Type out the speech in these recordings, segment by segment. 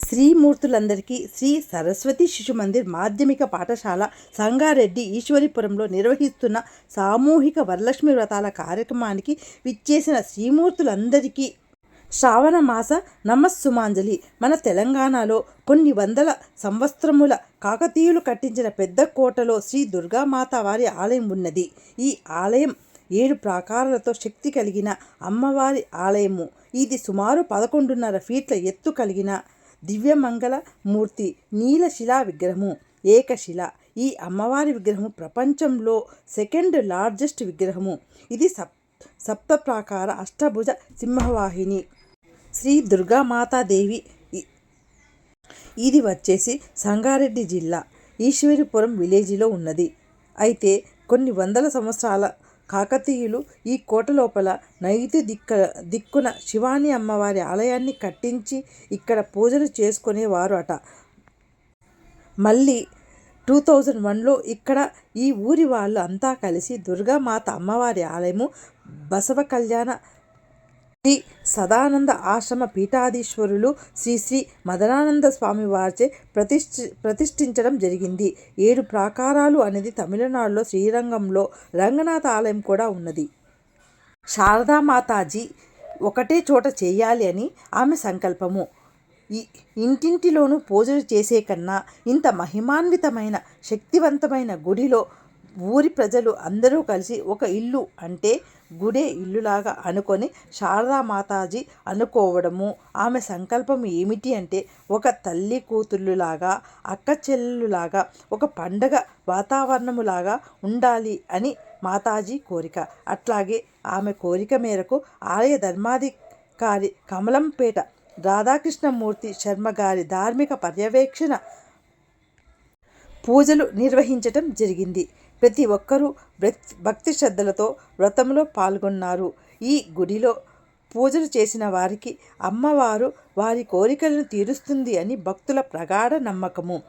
శ్రీమూర్తులందరికీ శ్రీ సరస్వతి శిశు మందిర్ మాధ్యమిక పాఠశాల సంగారెడ్డి ఈశ్వరీపురంలో నిర్వహిస్తున్న సామూహిక వరలక్ష్మి వ్రతాల కార్యక్రమానికి విచ్చేసిన శ్రీమూర్తులందరికీ శ్రావణ మాస నమస్సుమాంజలి. మన తెలంగాణలో కొన్ని వందల సంవత్సరముల కాకతీయులు కట్టించిన పెద్ద కోటలో శ్రీ దుర్గామాత వారి ఆలయం ఉన్నది. ఈ ఆలయం ఏడు ప్రాకారాలతో శక్తి కలిగిన అమ్మవారి ఆలయము. ఇది సుమారు పదకొండున్నర ఫీట్ల ఎత్తు కలిగిన దివ్యమంగళ మూర్తి నీలశిలా విగ్రహము ఏకశిల. ఈ అమ్మవారి విగ్రహము ప్రపంచంలో సెకండ్ లార్జెస్ట్ విగ్రహము. ఇది సప్ సప్త ప్రాకార అష్టభుజ సింహవాహిని. శ్రీ దుర్గామాతాదేవి ఇది వచ్చేసి సంగారెడ్డి జిల్లా ఈశ్వరిపురం విలేజీలో ఉన్నది. అయితే కొన్ని వందల సంవత్సరాల కాకతీయులు ఈ కోట లోపల నైతి దిక్క దిక్కున శివాని అమ్మవారి ఆలయాన్ని కట్టించి ఇక్కడ పూజలు చేసుకునేవారు అట మళ్ళీ టూ థౌజండ్ వన్లో ఇక్కడ ఈ ఊరి వాళ్ళు అంతా కలిసి దుర్గామాత అమ్మవారి ఆలయము బసవ కళ్యాణ శ్రీ సదానంద ఆశ్రమ పీఠాధీశ్వరులు శ్రీ శ్రీ మదనానంద స్వామి వారిచే ప్రతిష్ఠి ప్రతిష్ఠించడం జరిగింది. ఏడు ప్రాకారాలు అనేది తమిళనాడులో శ్రీరంగంలో రంగనాథ ఆలయం కూడా ఉన్నది. శారదామాతాజీ ఒకటే చోట చేయాలి అని ఆమె సంకల్పము. ఈ ఇంటింటిలోనూ పూజలు చేసే కన్నా ఇంత మహిమాన్వితమైన శక్తివంతమైన గుడిలో ఊరి ప్రజలు అందరూ కలిసి ఒక ఇల్లు అంటే గుడే ఇల్లులాగా అనుకొని శారదా మాతాజీ అనుకోవడము. ఆమె సంకల్పం ఏమిటి అంటే ఒక తల్లి కూతుళ్ళులాగా అక్క చెల్లెలులాగా ఒక పండగ వాతావరణములాగా ఉండాలి అని మాతాజీ కోరిక. అట్లాగే ఆమె కోరిక మేరకు ఆలయ ధర్మాధికారి కమలంపేట రాధాకృష్ణమూర్తి శర్మ గారి ధార్మిక పర్యవేక్షణ పూజలు నిర్వహించటం జరిగింది. ప్రతి ఒక్కరూ భక్తి శ్రద్ధలతో వ్రతంలో పాల్గొన్నారు. ఈ గుడిలో పూజలు చేసిన వారికి అమ్మవారు వారి కోరికలను తీరుస్తుంది అని భక్తుల ప్రగాఢ నమ్మకము.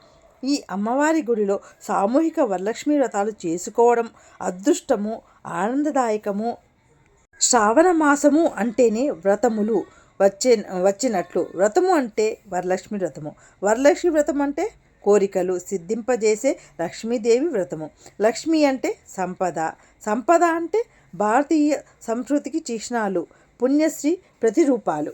ఈ అమ్మవారి గుడిలో సామూహిక వరలక్ష్మి వ్రతాలు చేసుకోవడం అదృష్టము ఆనందదాయకము. శ్రావణ మాసము అంటేనే వ్రతములు. వచ్చే వచ్చినట్లు. వ్రతము అంటే వరలక్ష్మి వ్రతము. వరలక్ష్మి వ్రతం అంటే కోరికలు సిద్ధింపజేసే లక్ష్మీదేవి వ్రతము. లక్ష్మి అంటే సంపద. సంపద అంటే భారతీయ సంస్కృతికి చిహ్నాలు పుణ్యశ్రీ ప్రతిరూపాలు.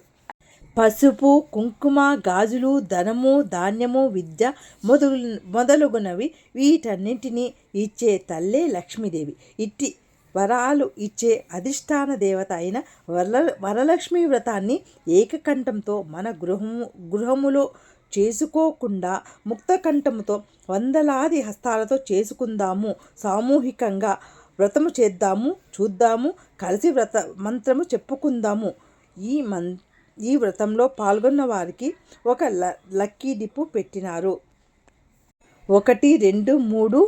పసుపు కుంకుమ గాజులు ధనము ధాన్యము విద్య మొదలు మొదలగునవి వీటన్నింటినీ ఇచ్చే తల్లే లక్ష్మీదేవి. ఇట్టి వరాలు ఇచ్చే అధిష్టాన దేవత అయిన వరల వరలక్ష్మి వ్రతాన్ని ఏకకంఠంతో మన గృహము గృహములో చేసుకోకుండా ముక్తకంఠముతో వందలాది హస్తాలతో చేసుకుందాము సామూహికంగా వ్రతము చేద్దాము చూద్దాము కలిసి వ్రత మంత్రము చెప్పుకుందాము. ఈ మన్ ఈ వ్రతంలో పాల్గొన్న వారికి ఒక ల లక్కీ డిప్పు పెట్టినారు. ఒకటి రెండు మూడు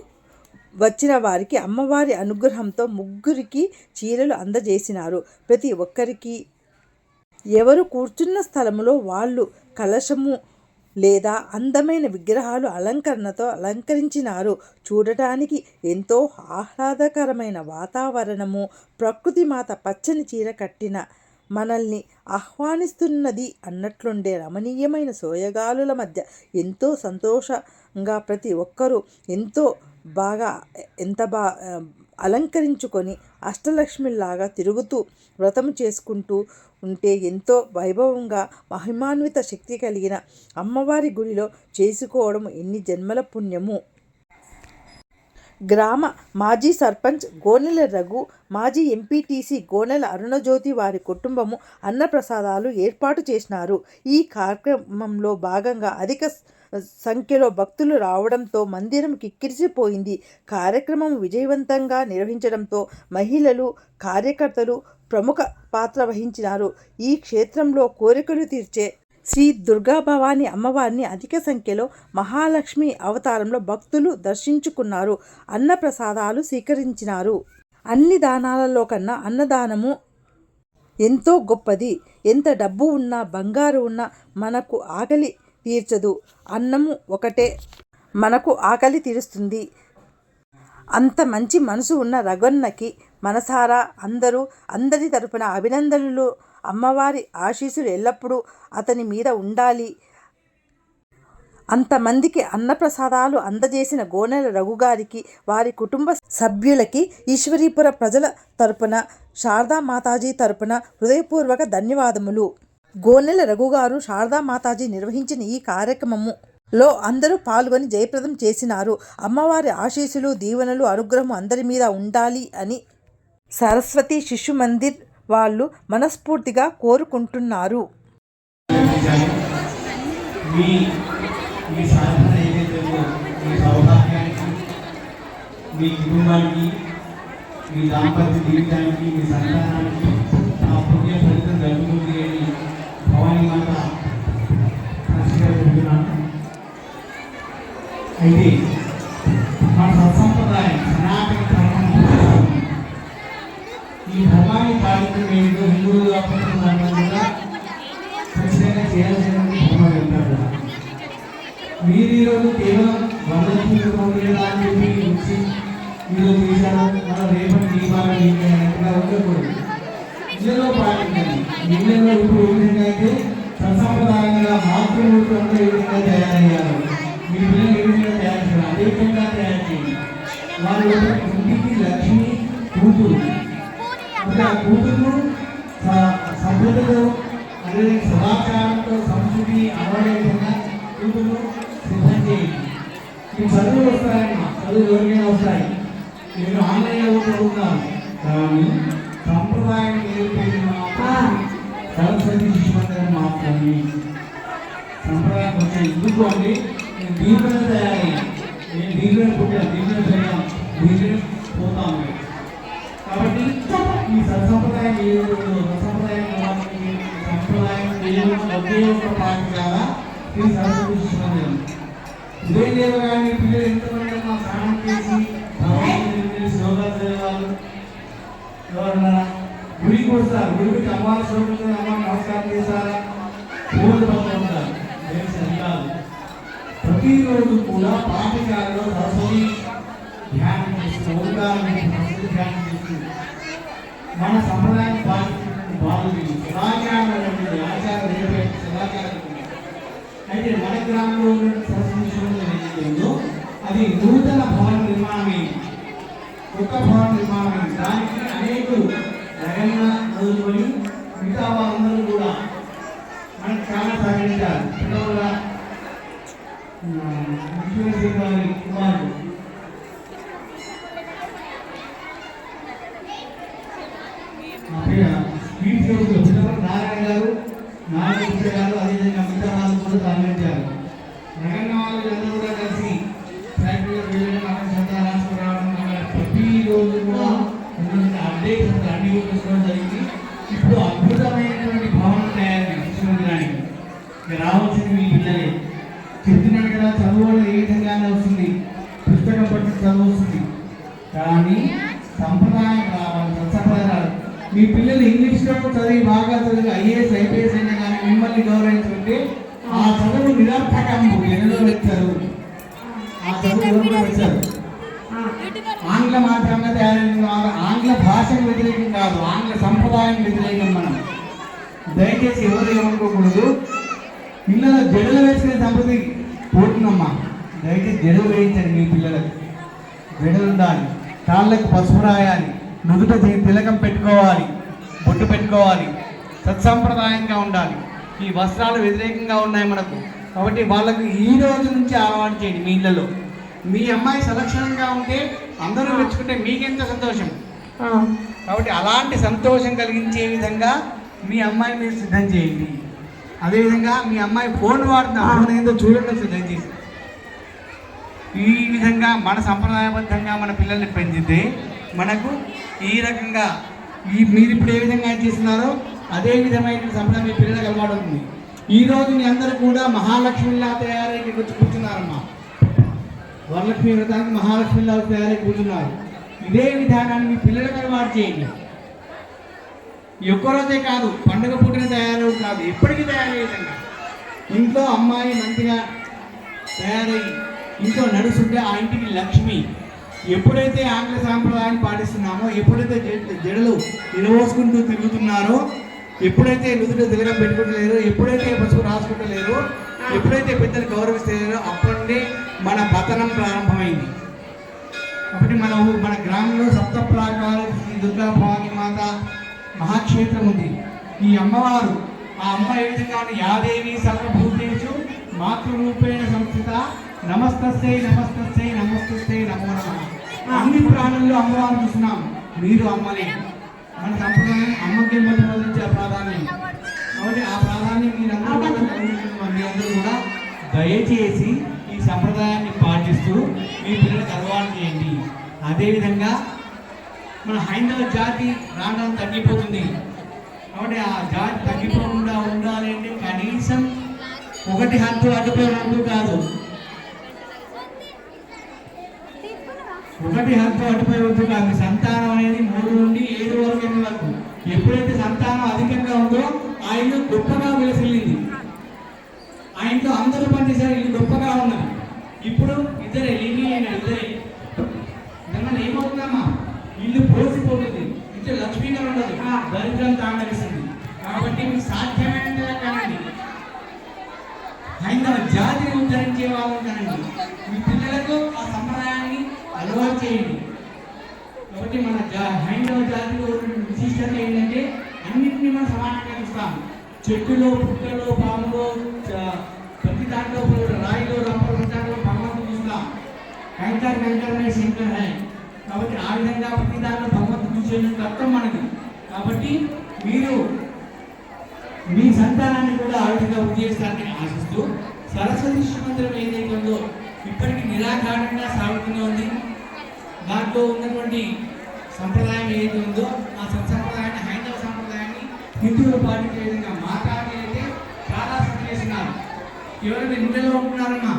వచ్చిన వారికి అమ్మవారి అనుగ్రహంతో ముగ్గురికి చీరలు అందజేసినారు. ప్రతి ఒక్కరికి ఎవరు కూర్చున్న స్థలంలో వాళ్ళు కలశము లేదా అందమైన విగ్రహాలు అలంకరణతో అలంకరించినారు. చూడటానికి ఎంతో ఆహ్లాదకరమైన వాతావరణము. ప్రకృతి మాత పచ్చని చీర కట్టిన మనల్ని ఆహ్వానిస్తున్నది అన్నట్లుండే రమణీయమైన సోయగాలుల మధ్య ఎంతో సంతోషంగా ప్రతి ఒక్కరూ ఎంతో బాగా ఎంత బా అలంకరించుకొని అష్టలక్ష్మిలాగా తిరుగుతూ వ్రతం చేసుకుంటూ ఉంటే ఎంతో వైభవంగా మహిమాన్విత శక్తి కలిగిన అమ్మవారి గుడిలో చేసుకోవడం ఎన్ని జన్మల పుణ్యము. గ్రామ మాజీ సర్పంచ్ గోనెల రఘు మాజీ ఎంపీటీసీ గోనెల అరుణజ్యోతి వారి కుటుంబము అన్నప్రసాదాలు ఏర్పాటు చేసినారు. ఈ కార్యక్రమంలో భాగంగా అధిక సంఖ్యలో భక్తులు రావడంతో మందిరం కిక్కిరిసిపోయింది. కార్యక్రమం విజయవంతంగా నిర్వహించడంతో మహిళలు కార్యకర్తలు ప్రముఖ పాత్ర వహించినారు. ఈ క్షేత్రంలో కోరికలు తీర్చే శ్రీ దుర్గాభవాని అమ్మవారిని అధిక సంఖ్యలో మహాలక్ష్మి అవతారంలో భక్తులు దర్శించుకున్నారు. అన్నప్రసాదాలు స్వీకరించినారు. అన్ని దానాలలో కన్నా అన్నదానము ఎంతో గొప్పది. ఎంత డబ్బు ఉన్నా బంగారు ఉన్నా మనకు ఆకలి తీర్చదు. అన్నము ఒకటే మనకు ఆకలి తీరుస్తుంది. అంత మంచి మనసు ఉన్న రగన్నకి మనసారా అందరూ అందరి తరపున అభినందనలు అమ్మవారి ఆశీస్సులు ఎల్లప్పుడూ అతని మీద ఉండాలి. అంతమందికి అన్నప్రసాదాలు అందజేసిన గోనెల రఘుగారికి వారి కుటుంబ సభ్యులకి ఈశ్వరీపుర ప్రజల తరపున శారదా మాతాజీ తరపున హృదయపూర్వక ధన్యవాదములు. గోనెల రఘుగారు శారదా మాతాజీ నిర్వహించిన ఈ కార్యక్రమము లో అందరూ పాల్గొని జయప్రదం చేసినారు. అమ్మవారి ఆశీస్సులు దీవెనలు అనుగ్రహం అందరి మీద ఉండాలి అని సరస్వతి శిశు మందిర్ వాళ్ళు మనస్ఫూర్తిగా కోరుకుంటున్నారు. మీ కుటుంబానికి మీ దాంపత్య జీవితానికి మీ సంతానానికి ఆ పుణ్య ఫలితం జరుగుతుంది అని భవానీ మాత నమస్కరిస్తున్నాను అయితే ఖచ్చితంగా చేయాల్సిన ధర్మం ఉంటారు మీరు ఈరోజు కేవలం వరలక్ష్మి లేదా అని చెప్పి వచ్చి ఈరోజు చేశారు మన రేపటి దీపాలు ఇంకా ఉండకూడదు ఇళ్ళలో పాటించండి ఇళ్ళలో ఇప్పుడు ఏ విధంగా అయితే సత్సంప్రదాయంగా మాతృమూర్తులంతా ఏ విధంగా తయారయ్యారు మీ పిల్లలు ఏ విధంగా తయారు చేయాలి అదే విధంగా తయారు చేయండి. వాళ్ళు ఇంటికి లక్ష్మి కూతురు. అంటే ఆ కూతురు స- సభ్యులతో అదే సదాచారంతో సంస్కృతి అలవాడే విధంగా కూతురు సిద్ధం చేయండి మీకు చదువులు వస్తాయమ్మా. చదువులు ఎవరికైనా వస్తాయి. నేను ఆన్లైన్లో చదువుతున్నాను. కానీ సంప్రదాయం నేర్పేది మాత్రం సరస్వతి శిశు మాత్రమే. సంప్రదాయం కొంచెం ఎందుకు అండి నేను దీంట్లో తయారయ్యాను నేను దీంట్లో పుట్టాను దీంట్లో పెరిగాం దీంట్లో పోతాము కాబట్టి ఈ సత్సంప్రదాయం ఏదో సత్సంప్రదాయం వాళ్ళకి సంప్రదాయం ఏదో ఒకే ఒక పార్టీ కాదా ఇది సరస్వతి శిశు పిల్లలు ఎంతమంది స్నానం చేసి యోగా చేయాలి ఎవరన్నా గుడికి వస్తారు గుడికి అమ్మాయి శ్లోకంతో అమ్మ నమస్కారం చేస్తారా పూలు పట్టుకుంటారు ఏం సరికాదు. ప్రతిరోజు కూడా పాఠశాలలో సరస్వతి ధ్యానం చేస్తూ ఓంకారం ధ్యానం చేస్తూ మన సంప్రదాయం పాటించడం బాగుంది సదాచారం ఆచారం రేపే అయితే మన గ్రామంలో ఉన్న సరస్వతి శివలింగం ఏదైతే అది నూతన భవన నిర్మాణమే. ఒక భవన నిర్మాణమే. దానికి అనేక జగన్న మొదలుకొని మిగతా వారందరూ కూడా మనకు చాలా సహకరించారు పిల్లల విశ్వేశ్వర గారి కుమారుడు మా పేరు స్వీట్ హౌస్ పిల్లలు నారాయణ గారు నారాయణ గారు అదేవిధంగా మిగతా వాళ్ళు కూడా సహకరించారు జగన్న వాళ్ళు అందరూ కూడా కలిసి ఫ్యాక్టరీలో వెళ్ళడం అక్కడ సొంత రాసుకు రావడం అక్కడ ప్రతిరోజు కూడా ఉన్నటువంటి అప్డేట్స్ ఉంటాయి అన్ని కూడా చూసుకోవడం జరిగింది ఇప్పుడు అద్భుతమైనటువంటి భవనం తయారు విశ్వవిద్యాలయానికి రావాల్సింది మీ పిల్లలే చెప్తున్నాను కదా చదువు ఏ విధంగానే వస్తుంది పుస్తకం పట్టి చదువు వస్తుంది కానీ సంప్రదాయం రావాలి సత్సంప్రదాయం రావాలి మీ పిల్లలు ఇంగ్లీష్లో చదివి బాగా చదివి ఐఏఎస్ ఐపీఎస్ అయినా కానీ మిమ్మల్ని గౌరవించుకుంటే ఆ చదువు నిరర్థకము ఎన్నో వచ్చారు ఆ చదువు ఎవరు వచ్చారు ఆంగ్ల మాత్రమే తయారైన ఆంగ్ల భాషకు వ్యతిరేకం కాదు ఆంగ్ల సంప్రదాయం వ్యతిరేకం మనం. దయచేసి ఎవరు ఏమనుకోకూడదు. పిల్లల జడలు వేసుకునే సంపత్తి పోతుందమ్మా. దయచేసి జడలు వేయించండి మీ పిల్లలకు. జడలు ఉండాలి. కాళ్ళకు పసుపు రాయాలి. నుదుట తిలకం పెట్టుకోవాలి. బొట్టు పెట్టుకోవాలి. సత్సంప్రదాయంగా ఉండాలి. ఈ వస్త్రాలు వ్యతిరేకంగా ఉన్నాయి మనకు. కాబట్టి వాళ్ళకు ఈ రోజు నుంచి అలవాటు చేయండి మీ ఇళ్ళలో మీ అమ్మాయి సలక్షణంగా ఉంటే అందరూ మెచ్చుకుంటే మీకెంత సంతోషం? కాబట్టి అలాంటి సంతోషం కలిగించే విధంగా మీ అమ్మాయి మీరు సిద్ధం చేయండి. అదేవిధంగా మీ అమ్మాయి ఫోన్ వాడుతున్న ఫోన్ ఏందో చూడండి ఒకసారి దయచేసి. ఈ విధంగా మన సంప్రదాయబద్ధంగా మన పిల్లల్ని పెంచితే మనకు ఈ రకంగా ఈ మీరు ఇప్పుడు ఏ విధంగా చేస్తున్నారో అదే విధమైన సంప్రదాయం మీ పిల్లలకు అలవాటు అవుతుంది. ఈ రోజు మీ అందరూ కూడా మహాలక్ష్మిలా తయారై కూర్చున్నారమ్మా. వరలక్ష్మి వ్రతానికి మహాలక్ష్మిలా తయారై కూర్చున్నారు. ఇదే విధానాన్ని మీ పిల్లలకు అలవాటు చేయండి. ఈ కాదు పండుగ పుట్టిన తయారు కాదు ఎప్పటికీ తయారయ్యే విధంగా ఇంట్లో అమ్మాయి మంచిగా తయారై ఇంట్లో నడుస్తుంటే ఆ ఇంటికి లక్ష్మి. ఎప్పుడైతే ఆంగ్ల సాంప్రదాయాన్ని పాటిస్తున్నామో ఎప్పుడైతే జ- జడలు నిలవోసుకుంటూ తిరుగుతున్నారో ఎప్పుడైతే నుదుట దగ్గర పెట్టుకుంటలేరో ఎప్పుడైతే పసుపు రాసుకుంటలేరో ఎప్పుడైతే పెద్దలు గౌరవిస్తారో అప్పటి నుండి మన పతనం ప్రారంభమైంది. ఒకటి మన మన గ్రామంలో సప్త ప్రాకార శ్రీ దుర్గా భవాని మాత మహాక్షేత్రం ఉంది. ఈ అమ్మవారు ఆ అమ్మ ఏ విధంగా యాదేవి సర్వభూతేషు మాతృరూపేణ సంస్థిత నమస్తస్తే నమస్తస్తే నమస్తస్తే నమో నమ. అన్ని ప్రాణుల్లో అమ్మవారు చూస్తున్నాం. మీరు అమ్మలే. మన సంప్రదాయం అమ్మకి మొట్టమొదటి ప్రాధాన్యం కాబట్టి ఆ ప్రాధాన్యం మీరందరూ మీ కూడా దయచేసి ఈ సంప్రదాయాన్ని పాటిస్తూ మీ పిల్లలకు అలవాటు చేయండి. అదేవిధంగా మన హైందవ జాతి రావడం తగ్గిపోతుంది. కాబట్టి ఆ జాతి తగ్గిపోకుండా ఉండాలి అంటే కనీసం ఒకటి హద్దు అడ్డుపై రెండు కాదు. ఒకటి హద్దు అటుపై వద్దు కాదు. సంతానం అనేది మూడు నుండి ఏడు వరకు ఎనిమిది వరకు. ఎప్పుడైతే సంతానం అధికంగా ఉందో ఆ గొప్పగా విలసిల్లింది. ఆయనతో అందరూ పనిచేశారు ఇల్లు గొప్పగా ఉన్నది ఇప్పుడు ఇద్దరే లింగి అయిన ఇద్దరే. మిమ్మల్ని ఏమవుతుందమ్మా ఇల్లు పోసిపోతుంది. ఇంట్లో లక్ష్మీకరణ ఉండదు. దరిద్రం తాండవిస్తుంది. కాబట్టి మీకు సాధ్యమైనంతగా కానండి హైందవ జాతిని ఉద్ధరించే వాళ్ళు కానండి మీ పిల్లలకు ఆ సంప్రదాయాన్ని అలవాటు చేయండి. కాబట్టి మన జా హైందవ జాతిలో విశిష్టత ఏంటంటే అన్నింటినీ సమానంగా చూస్తాం చెట్టులో పుట్టలో పాములో ప్రతి దాంట్లో రాయిలో రంపలు ప్రతి దాంట్లో భగవంతుడు చూస్తాం. కంకర్ కంకరమే శంకర్ హై. కాబట్టి ఆ విధంగా ప్రతి దాంట్లో భగవంతుడు చూసే తత్వం మనకి. కాబట్టి మీరు మీ సంతానాన్ని కూడా ఆ విధంగా వృద్ధి ఆశిస్తూ సరస్వతి శిశు ఏదైతే ఉందో ఇప్పటికీ నిరాకారంగా సాగుతూనే ఉంది. దాంట్లో ఉన్నటువంటి సంప్రదాయం ఏదైతే ఉందో ఆ సత్సంప్రదాయం హిందువులు పాటించే విధంగా మాట్లాడి అయితే చాలా చేసినారు. చేస్తున్నారు ఎవరైనా ఇంట్లో ఉంటున్నారన్నా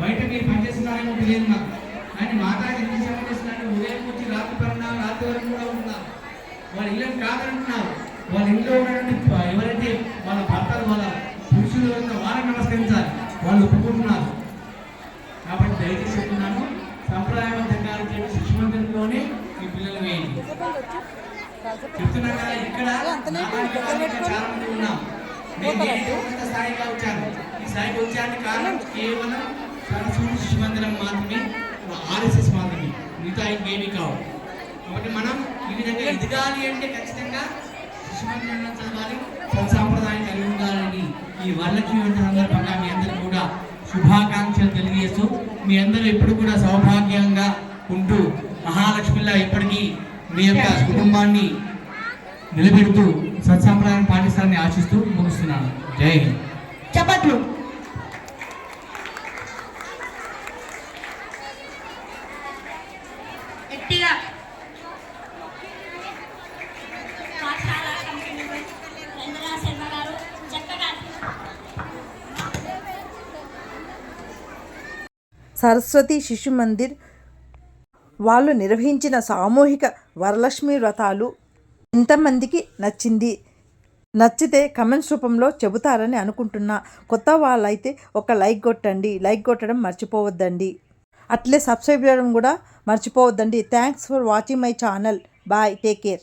బయట మీరు పనిచేస్తున్నారేమో తెలియదు నాకు కానీ మాతాజీ ఎన్ని సేవ చేస్తున్నారు ఉదయం నుంచి రాత్రి పడినా రాత్రి వరకు కూడా ఉంటున్నారు. వాళ్ళ ఇళ్ళని కాదంటున్నారు వాళ్ళ ఇంట్లో ఉన్నటువంటి ఎవరైతే వాళ్ళ భర్తలు వాళ్ళ పురుషులు ఎవరైతే వాళ్ళని నమస్కరించాలి. వాళ్ళు ఒప్పుకుంటున్నారు కాబట్టి దయచేసి చెప్తున్నాను సంప్రదాయబద్ధంగా చెప్పి శిశు మందిరంలోనే మీ కదా ఇక్కడ చాలా మంది ఉన్నాం. నేను నేనే ఉన్నత స్థాయిగా వచ్చాను ఈ స్థాయికి వచ్చానికి కారణం కేవలం సరస్వతి శిశు మందిరం మాత్రమే ఆర్ఎస్ఎస్ మాత్రమే. మిగతా ఇంకేమీ కావు. కాబట్టి మనం ఈ విధంగా ఎదగాలి అంటే ఖచ్చితంగా శిశు మందిరంలో చదవాలి సంప్రదాయం కలిగి ఉండాలని ఈ వరలక్ష్మి వంటి సందర్భంగా మీ అందరికీ కూడా శుభాకాంక్షలు తెలియజేస్తూ మీ అందరూ ఎప్పుడు కూడా సౌభాగ్యంగా ఉంటూ మహాలక్ష్మిలా ఎప్పటికీ మీ యొక్క కుటుంబాన్ని నిలబెడుతూ సత్సంప్రదాయం పాటిస్తారని ఆశిస్తూ ముగిస్తున్నాను. జై హింద్. చప్పట్లు. సరస్వతి శిశు మందిర్ వాళ్ళు నిర్వహించిన సామూహిక వరలక్ష్మి వ్రతాలు ఎంతమందికి నచ్చింది? నచ్చితే కమెంట్స్ రూపంలో చెబుతారని అనుకుంటున్నా. కొత్త వాళ్ళైతే ఒక లైక్ కొట్టండి. లైక్ కొట్టడం మర్చిపోవద్దండి. అట్లే సబ్స్క్రైబ్ చేయడం కూడా మర్చిపోవద్దండి. Thanks for watching my channel. Bye. Take care.